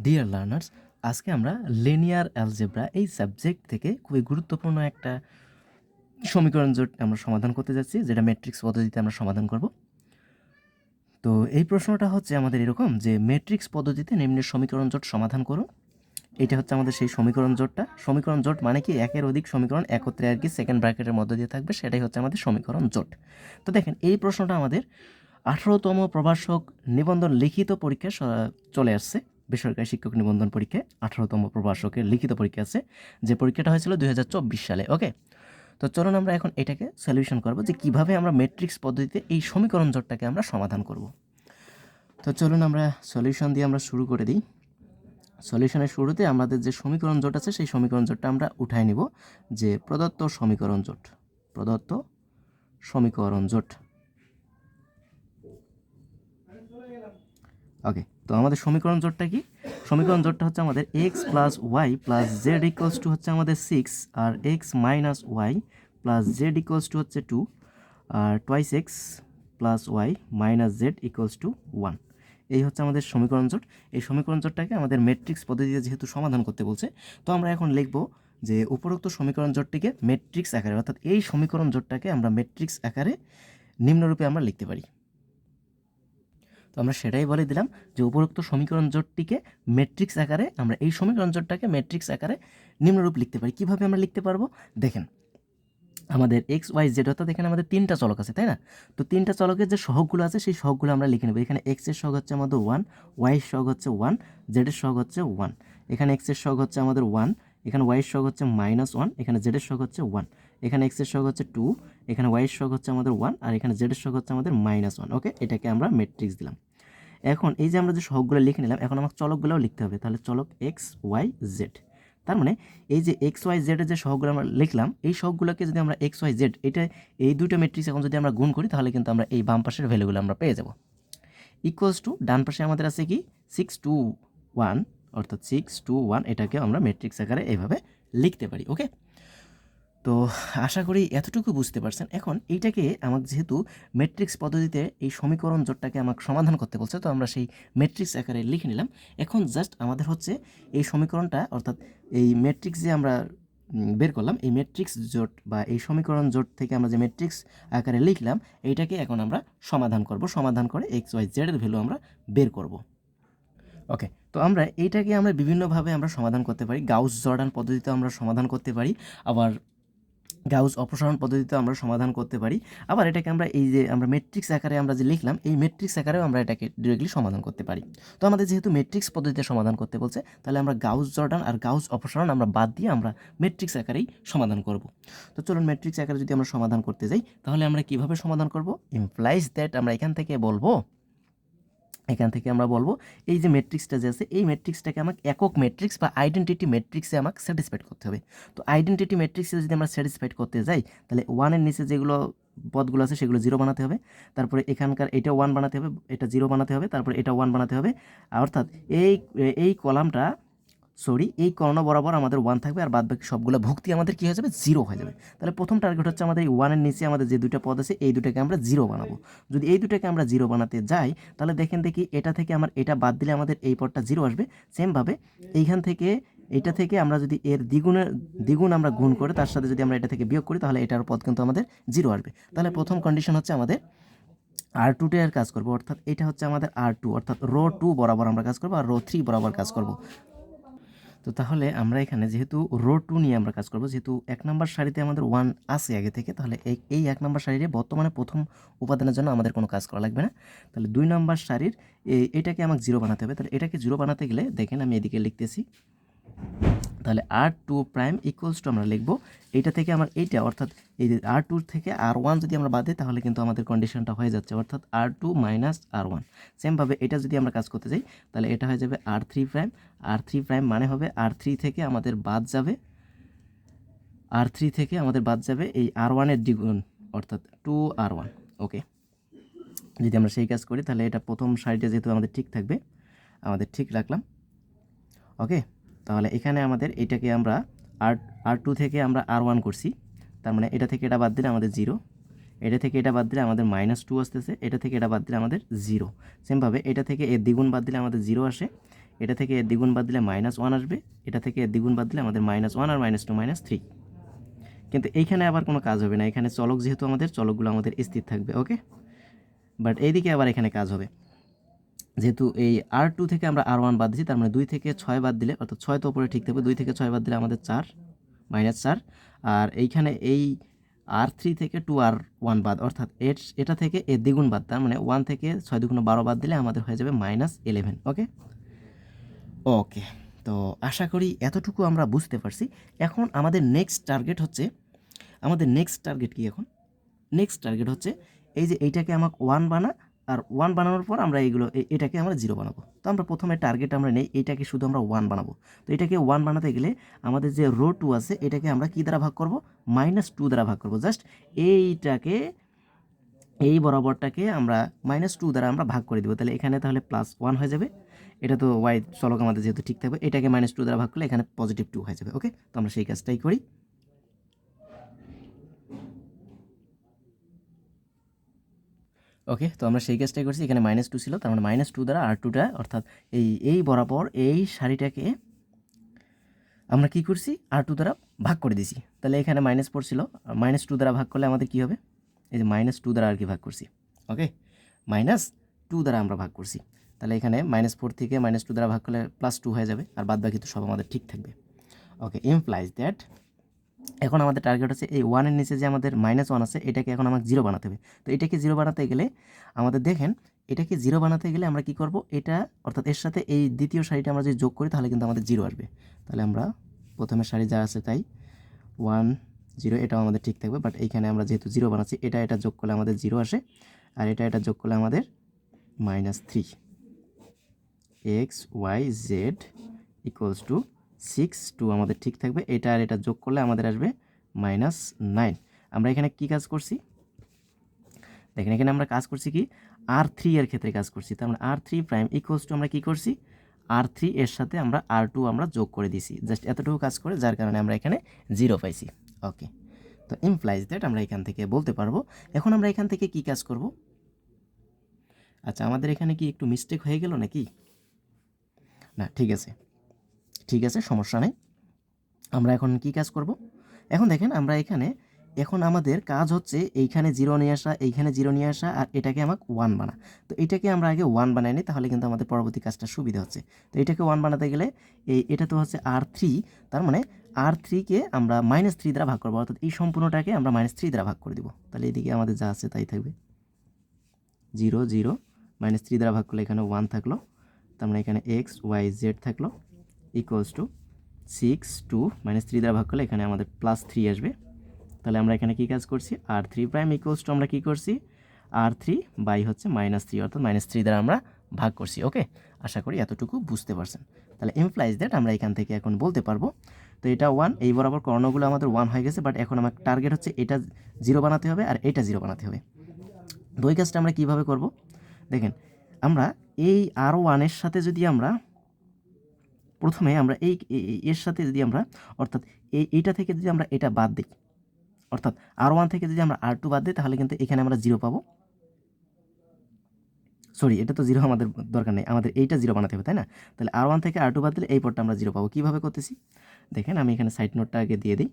Dear learners আজকে আমরা linear algebra এই সাবজেক্ট থেকে খুবই গুরুত্বপূর্ণ একটা সমীকরণ জোট আমরা সমাধান করতে যাচ্ছি, যেটা ম্যাট্রিক্স পদ্ধতিতে আমরা সমাধান করব। তো এই প্রশ্নটা হচ্ছে আমাদের এরকম যে ম্যাট্রিক্স পদ্ধতিতে নিম্নের সমীকরণ জোট সমাধান করো। এটা হচ্ছে আমাদের সেই সমীকরণ জোটটা। সমীকরণ জোট মানে কি? একের অধিক সমীকরণ একত্রে আর কি সেকেন্ড ব্র্যাকেটের মধ্য দিয়ে থাকবে, সেটাই হচ্ছে আমাদের সমীকরণ জোট। তো দেখেন, এই প্রশ্নটা আমাদের আঠারোতম প্রভাষক নিবন্ধন লিখিত পরীক্ষায় স- চলে আসছে। বেসরকারি শিক্ষক নিবন্ধন পরীক্ষায় আঠারোতম প্রভাষকের লিখিত পরীক্ষা আছে। যে পরীক্ষাটা হয়েছিল দু হাজার চব্বিশ সালে, ওকে? তো চলুন আমরা এখন এটাকে সলিউশন করব যে কীভাবে আমরা ম্যাট্রিক্স পদ্ধতিতে এই সমীকরণ জোটটাকে আমরা সমাধান করব। তো চলুন আমরা সলিউশন দিয়ে আমরা শুরু করে দিই। সলিউশনের শুরুতে আমাদের যে সমীকরণ জোট আছে, সেই সমীকরণ জোটটা আমরা উঠাই নিব। যে প্রদত্ত সমীকরণ জোট প্রদত্ত সমীকরণ জোট ওকে তো আমাদের সমীকরণ জোটটা কি? সমীকরণ জোটটা হচ্ছে আমাদের X plus Y plus Z equals to হচ্ছে আমাদের six R X minus Y plus Z equals to হচ্ছে two R twice X plus Y minus Z equals to one এই হচ্ছে আমাদের সমীকরণ জোট। এই সমীকরণ জোটটাকে আমাদের ম্যাট্রিক্স পদ্ধতিতে যেহেতু সমাধান করতে বলছে, তো আমরা এখন লিখব যে উপরোক্ত সমীকরণ জোটটিকে ম্যাট্রিক্স আকারে, অর্থাৎ এই সমীকরণ জোটটাকে আমরা ম্যাট্রিক্স আকারে নিম্নরূপে আমরা লিখতে পারি। তো আমরা সেটাই বলে দিলাম যে উপরোক্ত সমীকরণ জোটটিকে ম্যাট্রিক্স আকারে আমরা এই সমীকরণ জোটটাকে ম্যাট্রিক্স আকারে নিম্নরূপ লিখতে পারি। কীভাবে আমরা লিখতে পারব? দেখেন, আমাদের এক্স ওয়াই জেড অর্থাৎ এখানে আমাদের তিনটা চলক আছে, তাই না? তো তিনটা চলকের যে সহগগুলো আছে, সেই সহগগুলো আমরা লিখে নেব। এখানে এক্সের সহগ হচ্ছে আমাদের ওয়ান ওয়াই এর সহগ হচ্ছে ওয়ান জেড এর সহগ হচ্ছে ওয়ান এখানে এক্সের সহগ হচ্ছে আমাদের ওয়ান এখানে ওয়াই এর সহগ হচ্ছে মাইনাস ওয়ান এখানে জেড এর সহগ হচ্ছে ওয়ান এখানে এক্সের সহগ হচ্ছে টু এখানে ওয়াই এর সহগ হচ্ছে আমাদের ওয়ান আর এখানে জেড এর সহগ হচ্ছে আমাদের মাইনাস ওয়ান ওকে এটাকে আমরা ম্যাট্রিক্স দিলাম। এখন এই যে আমরা যে সহগগুলো লিখে নিলাম, এখন আমাকে চলকগুলোও লিখতে হবে। তাহলে চলক এক্স ওয়াই জেড তার মানে এই যে এক্স ওয়াই জেডের যে সহগগুলো আমরা লিখলাম, এই সহগগুলোকে যদি আমরা এক্স ওয়াই জেড এটা এই দুটো ম্যাট্রিক্স এখন যদি আমরা গুণ করি, তাহলে কিন্তু আমরা এই বাম পাশের ভ্যালুগুলো আমরা পেয়ে যাব। ইকুয়ালস টু ডান পাশে আমাদের আছে কি? সিক্স টু ওয়ান অর্থাৎ সিক্স টু ওয়ান এটাকে আমরা ম্যাট্রিক্স আকারে এইভাবে লিখতে পারি ওকে তো আশা করি এতটুকু বুঝতে পারছেন। এখন এইটাকে আমাকে যেহেতু ম্যাট্রিক্স পদ্ধতিতে এই সমীকরণ জোটটাকে আমাকে সমাধান করতে বলছে, তো আমরা সেই ম্যাট্রিক্স আকারে লিখে নিলাম। এখন জাস্ট আমাদের হচ্ছে এই সমীকরণটা, অর্থাৎ এই ম্যাট্রিক্স যে আমরা বের করলাম, এই ম্যাট্রিক্স জোট বা এই সমীকরণ জোট থেকে আমরা যে ম্যাট্রিক্স আকারে লিখলাম, এইটাকে এখন আমরা সমাধান করব। সমাধান করে এক্স ওয়াই জেডের ভ্যালু আমরা বের করব। ওকে তো আমরা এইটাকে আমরা বিভিন্নভাবে আমরা সমাধান করতে পারি। গাউস জর্ডান পদ্ধতিতে আমরা সমাধান করতে পারি। আবার গাউস অপসারণ পদ্ধতিতে আমরা সমাধান করতে পারি। আবার এটাকে আমরা এই যে আমরা ম্যাট্রিক্স আকারে আমরা যে লিখলাম, এই ম্যাট্রিক্স আকারেও আমরা এটাকে ডিরেক্টলি সমাধান করতে পারি। তো আমাদের যেহেতু ম্যাট্রিক্স পদ্ধতিতে সমাধান করতে বলছে, তাহলে আমরা গাউস জর্ডান আর গাউস অপসারণ আমরা বাদ দিয়ে আমরা ম্যাট্রিক্স আকারেই সমাধান করব। তো চলুন ম্যাট্রিক্স আকারে যদি আমরা সমাধান করতে যাই, তাহলে আমরা কীভাবে সমাধান করব? ইমপ্লাইজ দ্যাট আমরা এখান থেকে বলব এখান থেকে আমরা বলব, এই যে ম্যাট্রিক্সটা যে আছে, এই ম্যাট্রিক্সটাকে আমাকে একক ম্যাট্রিক্স বা আইডেন্টিটি ম্যাট্রিক্সে আমাকে স্যাটিসফাইড করতে হবে। তো আইডেন্টিটি ম্যাট্রিক্সে যদি আমরা স্যাটিসফাইড করতে যাই, তাহলে ওয়ানের নিচে যেগুলো পদগুলো আছে, সেগুলো জিরো বানাতে হবে। তারপরে এখানকার এটা ওয়ান বানাতে হবে, এটা জিরো বানাতে হবে, তারপরে এটা ওয়ান বানাতে হবে। অর্থাৎ এই এই কলামটা সরি, এই কর্ণ বরাবর আমাদের ওয়ান থাকবে আর বাদ বাকি সবগুলো ভুক্তি আমাদের কী হয়ে যাবে? জিরো হয়ে যাবে। তাহলে প্রথম টার্গেট হচ্ছে আমাদের এই ওয়ানের নিচে আমাদের যে দুটো পদ আছে, এই দুটাকে আমরা জিরো বানাবো। যদি এই দুটাকে আমরা জিরো বানাতে যাই, তাহলে দেখেন দেখি এটা থেকে আমার, এটা বাদ দিলে আমাদের এই পদটা জিরো আসবে। সেমভাবে এইখান থেকে, এটা থেকে আমরা যদি এর দ্বিগুণের দ্বিগুণ আমরা গুণ করে তার সাথে যদি আমরা এটা থেকে বিয়োগ করি, তাহলে এটার পদ কিন্তু আমাদের জিরো আসবে। তাহলে প্রথম কন্ডিশন হচ্ছে আমাদের আর আর কাজ করব। অর্থাৎ এটা হচ্ছে আমাদের আর টু অর্থাৎ রো টু বরাবর আমরা কাজ করব আর রো থ্রি বরাবর কাজ করব। তো তাহলে আমরা এখানে যেহেতু রো টু নিয়ে আমরা কাজ করব, যেহেতু এক নম্বর শাড়িতে আমাদের ওয়ান আসে আগে থেকে, তাহলে এই এই এক নম্বর সারিরে বর্তমানে প্রথম উপাদানের জন্য আমাদের কোনো কাজ করা লাগবে না। তাহলে দুই নম্বর শাড়ির এটাকে আমাকে জিরো বানাতে হবে। তাহলে এটাকে জিরো বানাতে গেলে, দেখেন আমি এদিকে লিখতেছি। তাহলে R two prime equals to আমরা লিখব এইটা থেকে আমার এইটা, অর্থাৎ এই আর টু থেকে আর ওয়ান যদি আমরা বাদ তাহলে কিন্তু আমাদের কন্ডিশনটা হয়ে যাচ্ছে, অর্থাৎ R two minus R one সেমভাবে এটা যদি আমরা কাজ করতে যাই, তাহলে এটা হয়ে যাবে R three prime R three prime মানে হবে আর থ্রি থেকে আমাদের বাদ যাবে আর থ্রি থেকে আমাদের বাদ যাবে এই আর ওয়ানের দ্বিগুণ, অর্থাৎ টু আর ওয়ান ওকে যদি আমরা সেই কাজ করি, তাহলে এটা প্রথম সাইডে যেহেতু আমাদের ঠিক থাকবে, আমাদের ঠিক রাখলাম ওকে তাহলে এখানে আমাদের এটাকে আমরা আর আর টু থেকে আমরা আর ওয়ান করছি। তার মানে এটা থেকে এটা বাদ দিলে আমাদের জিরো এটা থেকে এটা বাদ দিলে আমাদের মাইনাস টু আসতেছে। এটা থেকে এটা বাদ দিলে আমাদের জিরো সেমভাবে এটা থেকে এর দ্বিগুণ বাদ দিলে আমাদের জিরো আসে। এটা থেকে এর দ্বিগুণ বাদ দিলে মাইনাস ওয়ান আসবে। এটা থেকে এর দ্বিগুণ বাদ দিলে আমাদের মাইনাস ওয়ান আর মাইনাস টু মাইনাস থ্রি কিন্তু এইখানে আবার কোনো কাজ হবে না। এখানে চলক যেহেতু আমাদের, চলকগুলো আমাদের স্থির থাকবে ওকে বাট এইদিকে আবার এখানে কাজ হবে। যেহেতু এই আর টু থেকে আমরা আর ওয়ান বাদ দিচ্ছি তার মানে দুই থেকে ছয় বাদ দিলে, অর্থাৎ ছয় তো উপরে ঠিক থাকবে, দুই থেকে ছয় বাদ দিলে আমাদের চার মাইনাস চার। আর এইখানে এই আর থ্রি থেকে টু আর ওয়ান বাদ, অর্থাৎ এর, এটা থেকে এর দ্বিগুণ বাদ, তার মানে ওয়ান থেকে ছয় দ্বিগুণ বারো বাদ দিলে আমাদের হয়ে যাবে মাইনাস ইলেভেন ওকে ওকে তো আশা করি এতটুকু আমরা বুঝতে পারছি। এখন আমাদের নেক্সট টার্গেট হচ্ছে, আমাদের নেক্সট টার্গেট কি এখন? নেক্সট টার্গেট হচ্ছে, এই যে এইটাকে আমাকে ওয়ান বানা আর ওয়ান বানানোর পর আমরা এইগুলো এটাকে আমরা জিরো বানাবো। তো আমরা প্রথমে টার্গেট আমরা নেই, এটাকে শুধু আমরা ওয়ান বানাবো। তো এটাকে ওয়ান বানাতে গেলে আমাদের যে রো টু আছে, এটাকে আমরা কী দ্বারা ভাগ করব? মাইনাস টু দ্বারা ভাগ করব। জাস্ট এইটাকে, এই বরাবরটাকে আমরা মাইনাস টু দ্বারা আমরা ভাগ করে দেবো। তাহলে এখানে তাহলে প্লাস ওয়ান হয়ে যাবে। এটা তো ওয়াই চলক আমাদের যেহেতু ঠিক থাকবে, এটাকে মাইনাস টু দ্বারা ভাগ করলে এখানে পজিটিভ টু হয়ে যাবে ওকে তো আমরা সেই কাজটাই করি। ওকে? তো আমরা সেই কাজটাই করছি। এখানে মাইনাস টু ছিল। তার মানে মাইনাস টু দ্বারা আর টুটা অর্থাৎ এই এই বরাবর এই শাড়িটাকে আমরা কি করছি? আর টু দ্বারা ভাগ করে দিছি তাহলে এখানে মাইনাস ফোর ছিল। মাইনাস টু দ্বারা ভাগ করলে আমাদের কি হবে? এই যে মাইনাস টু দ্বারা আর কি ভাগ করছি। ওকে? মাইনাস টু দ্বারা আমরা ভাগ করছি। তাহলে এখানে মাইনাস ফোর থেকে মাইনাস টু দ্বারা ভাগ করলে প্লাস টু হয়ে যাবে। আর বাদ বাকি তো সব আমাদের ঠিক থাকবে। ওকে? ইমপ্লাইজ দ্যাট এখন আমাদের টার্গেট হচ্ছে এই ওয়ানের নিচে যে আমাদের মাইনাস ওয়ান আছে, এটাকে এখন আমাকে জিরো বানাতে হবে। তো এটাকে জিরো বানাতে গেলে আমাদের দেখেন, এটাকে জিরো বানাতে গেলে আমরা কি করব? এটা অর্থাৎ এর সাথে এই দ্বিতীয় শাড়িটা আমরা যদি যোগ করি, তাহলে কিন্তু আমাদের জিরো আসবে। তাহলে আমরা প্রথমে শাড়ি যা আছে তাই ওয়ান জিরো এটাও আমাদের ঠিক থাকবে। বাট এইখানে আমরা যেহেতু জিরো বানাচ্ছি, এটা এটা যোগ করলে আমাদের জিরো আসে। আর এটা এটা যোগ করলে আমাদের minus three X Y Z equals to six two আমাদের ঠিক থাকবে। এটা আর এটা যোগ করলে আমাদের আসবে মাইনাস নাইন আমরা এখানে কি কাজ করছি? দেখেন, এখানে আমরা কাজ করছি কি? আর থ্রি এর ক্ষেত্রে কাজ করছি। তার মানে R three prime equals to আমরা কি করছি? আর থ্রি এর সাথে আমরা আর টু আমরা যোগ করে দিছি। জাস্ট এতটুকু কাজ করে, যার কারণে আমরা এখানে জিরো পাইছি। ওকে তো ইমপ্লাইজ দ্যাট আমরা এখান থেকে বলতে পারব। এখন আমরা এখান থেকে কি কাজ করব? আচ্ছা আমাদের এখানে কি একটু মিস্টেক হয়ে গেল নাকি? না, ঠিক আছে। ঠিক আছে, সমস্যা নেই। আমরা এখন কি কাজ করব? এখন দেখেন আমরা এখানে, এখন আমাদের কাজ হচ্ছে এইখানে জিরো নিয়ে আসা, এইখানে জিরো নিয়ে আসা, আর এটাকে আমাকে ওয়ান বানা। তো এটাকে আমরা আগে ওয়ান বানাই নিই তাহলে কিন্তু আমাদের পরবর্তী কাজটা সুবিধা হচ্ছে। তো এটাকে ওয়ান বানাতে গেলে এই, এটা তো হচ্ছে আর থ্রি তার মানে আর থ্রিকে আমরা মাইনাস থ্রি দ্বারা ভাগ করব, অর্থাৎ এই সম্পূর্ণটাকে আমরা মাইনাস থ্রি দ্বারা ভাগ করে দিব। তাহলে এদিকে আমাদের যা আছে তাই থাকবে। জিরো জিরো মাইনাস থ্রি দ্বারা ভাগ করলে এখানে ওয়ান থাকল, তার মানে এখানে এক্স ওয়াই জেড থাকল। Equals to six two minus three দ্বারা ভাগ করলে এখানে আমাদের প্লাস থ্রি আসবে। তাহলে আমরা এখানে কী কাজ করছি? R three prime equals to আমরা কী করছি? আর থ্রি বাই হচ্ছে মাইনাস থ্রি অর্থাৎ মাইনাস থ্রি দ্বারা আমরা ভাগ করছি ওকে আশা করি এতটুকু বুঝতে পারছেন। তাহলে ইমপ্লাইজ দ্যাট আমরা এখান থেকে এখন বলতে পারব, তো এটা ওয়ান এই বরাবর কর্ণগুলো আমাদের ওয়ান হয়ে গেছে বাট এখন আমার টার্গেট হচ্ছে এটা জিরো বানাতে হবে আর এটা জিরো বানাতে হবে। দুই কাজটা আমরা কীভাবে করব? দেখেন, আমরা এই আর ওয়ানের সাথে যদি আমরা প্রথমে আমরা এই এর সাথে যদি আমরা, অর্থাৎ এই, এইটা থেকে যদি আমরা এটা বাদ দিই, অর্থাৎ আর ওয়ান থেকে যদি আমরা আর টু বাদ দিই, তাহলে কিন্তু এখানে আমরা জিরো পাবো। সরি, এটা তো জিরো আমাদের দরকার নেই, আমাদের এইটা জিরো বানাতে হবে, তাই না? তাহলে আর ওয়ান থেকে আর টু বাদ দিলে এই পরটা আমরা জিরো পাবো। কীভাবে করতেছি? দেখেন, আমি এখানে সাইড নোটটা আগে দিয়ে দিই।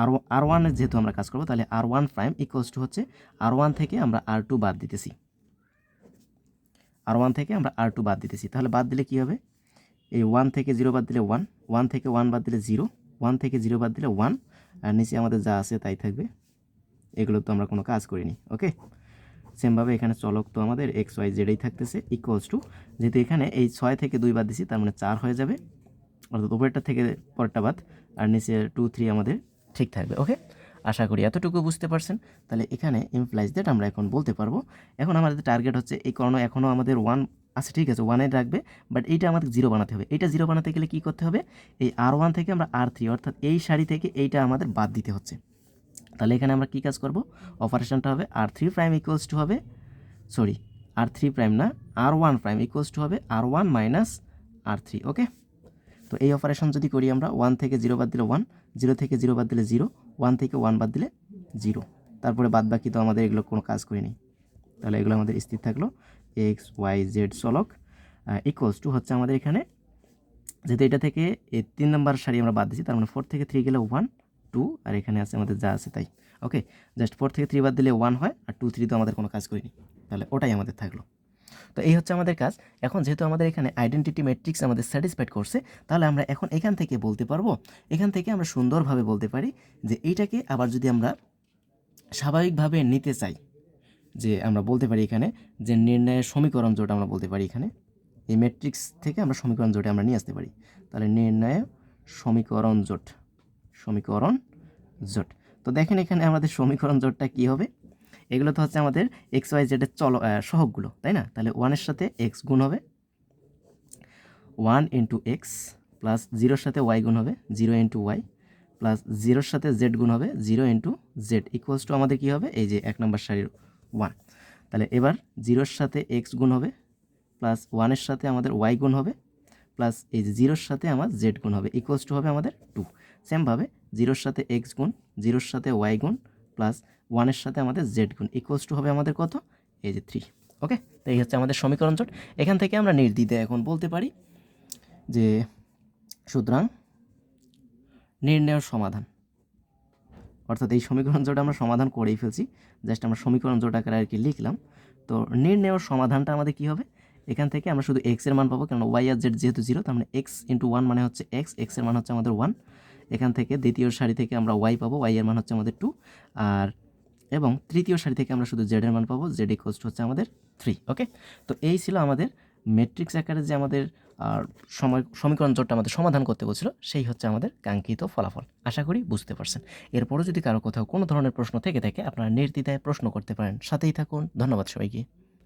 আর আর ওয়ানের যেহেতু আমরা কাজ করব, তাহলে R one prime equals to হচ্ছে আর ওয়ান থেকে আমরা আর টু বাদ দিতেছি। আর ওয়ান থেকে আমরা আর টু বাদ দিতেছি। তাহলে বাদ দিলে কী হবে? এই ওয়ান থেকে জিরো বাদ দিলে ওয়ান ওয়ান থেকে ওয়ান বাদ দিলে জিরো ওয়ান থেকে জিরো বাদ দিলে ওয়ান আর নিচে আমাদের যা আছে তাই থাকবে। এগুলো তো আমরা কোনো কাজ করিনি ওকে সেমভাবে এখানে চলক তো আমাদের এক্স ওয়াই জেডেই থাকতেছে ইকুয়ালস টু যেহেতু এখানে এই ছয় থেকে দুই বাদ দিছি, তার মানে চার হয়ে যাবে। অর্থাৎ উপরেরটা থেকে পরেরটা বাদ, আর নিচে টু থ্রি আমাদের ঠিক থাকবে ওকে আশা করি এতটুকু বুঝতে পারছেন। তাহলে এখানে ইমপ্লাইজ দ্যাট আমরা এখন বলতে পারব। এখন আমাদের টার্গেট হচ্ছে, এই কর্ণ এখনও আমাদের ওয়ান আচ্ছা ঠিক আছে ওয়ানে রাখবে বাট এইটা আমাদের জিরো বানাতে হবে। এইটা জিরো বানাতে গেলে কী করতে হবে? এই আর ওয়ান থেকে আমরা আর থ্রি অর্থাৎ এই শাড়ি থেকে এইটা আমাদের বাদ দিতে হচ্ছে। তাহলে এখানে আমরা কী কাজ করব? অপারেশনটা হবে R three prime equals to হবে সরি আর থ্রি প্রাইম না R one prime equals to হবে R one minus R three okay তো এই অপারেশন যদি করি আমরা ওয়ান থেকে জিরো বাদ দিলে ওয়ান জিরো থেকে জিরো বাদ দিলে জিরো ওয়ান থেকে ওয়ান বাদ দিলে জিরো তারপরে বাদ বাকি তো আমাদের এগুলো কোনো কাজ করিনি। তাহলে এগুলো আমাদের স্থির থাকল। এক্স, ওয়াই, জেড চলক ইকুয়ালস টু হচ্ছে আমাদের এখানে, যেহেতু এটা থেকে এই তিন নম্বর সারি আমরা বাদ দিচ্ছি তার মানে ফোর থেকে থ্রি গেলে ওয়ান টু আর এখানে আছে আমাদের যা আছে তাই। ওকে জাস্ট ফোর থেকে থ্রি বাদ দিলে ওয়ান হয়, আর টু থ্রি তো আমাদের কোনো কাজ করিনি। তাহলে ওটাই আমাদের থাকল। তো এই হচ্ছে আমাদের কাজ। এখন যেহেতু আমাদের এখানে আইডেন্টিটি ম্যাট্রিক্স আমাদের স্যাটিসফাইড করছে, তাহলে আমরা এখন এখান থেকে বলতে পারব, এখান থেকে আমরা সুন্দরভাবে বলতে পারি যে এইটাকে আবার যদি আমরা স্বাভাবিকভাবে নিতে চাই যে আমরা বলতে পারি এখানে যে নির্ণয়ের সমীকরণ জোট আমরা বলতে পারি এখানে এই ম্যাট্রিক্স থেকে আমরা সমীকরণ জোটে আমরা নিয়ে আসতে পারি। তাহলে নির্ণয় সমীকরণ জোট সমীকরণ জোট। তো দেখেন এখানে আমাদের সমীকরণ জোটটা কী হবে? এগুলো তো হচ্ছে আমাদের এক্স ওয়াই জেডের চল আহ, সহগগুলো তাই না? তাহলে ওয়ানের সাথে এক্স গুণ হবে ওয়ান ইন্টু এক্স প্লাস জিরোর সাথে ওয়াই গুণ হবে জিরো ইন্টু ওয়াই প্লাস জিরোর সাথে জেড গুণ হবে zero into Z equals to আমাদের কী হবে? এই যে এক নম্বর সারির ওয়ান তাহলে এবার জিরোর সাথে এক্স গুণ হবে প্লাস ওয়ানের সাথে আমাদের ওয়াই গুণ হবে প্লাস এই জিরোর সাথে আমার জেড গুণ হবে ইকুয়ালস টু হবে আমাদের টু সেমভাবে জিরোর সাথে এক্স গুণ, জিরোর সাথে ওয়াই গুণ প্লাস ওয়ানের সাথে আমাদের জেড গুণ ইকুয়ালস টু হবে আমাদের কত? এই যে থ্রি ওকে তো এই হচ্ছে আমাদের সমীকরণ জোট এখান থেকে আমরা নির্দ্বিধায় এখন বলতে পারি যে সুতরাং নির্ণয়ের সমাধান। অর্থাৎ এই সমীকরণ জোট আমরা সমাধান করেই ফেলছি জাস্ট আমরা সমীকরণ জোট আকারে আর কি লিখলাম। তো নির্ণয়ের সমাধানটা আমাদের কী হবে? এখান থেকে আমরা শুধু এক্সের মান পাবো কারণ ওয়াই আর জেড যেহেতু জিরো তার মানে এক্স ইন্টু ওয়ান মানে হচ্ছে এক্স এক্সের মান হচ্ছে আমাদের ওয়ান এখান থেকে দ্বিতীয় সারি থেকে আমরা ওয়াই পাবো ওয়াই এর মান হচ্ছে আমাদের টু আর, এবং তৃতীয় সারি থেকে আমরা শুধু জেডের মান পাবো জেড ইকোয়াস হচ্ছে আমাদের থ্রি ওকে তো এই ছিল আমাদের ম্যাট্রিক্স আকারে যে আমাদের সমীকরণ জোটটা আমাদের সমাধান করতে বলছিল, সেই হচ্ছে আমাদের কাঙ্ক্ষিত ফলাফল। আশা করি বুঝতে পারছেন। এরপরও যদি কারও কোথাও কোনো ধরনের প্রশ্ন থেকে থাকে, আপনারা নির্দ্বিধায় প্রশ্ন করতে পারেন। সাথেই থাকুন। ধন্যবাদ সবাইকে।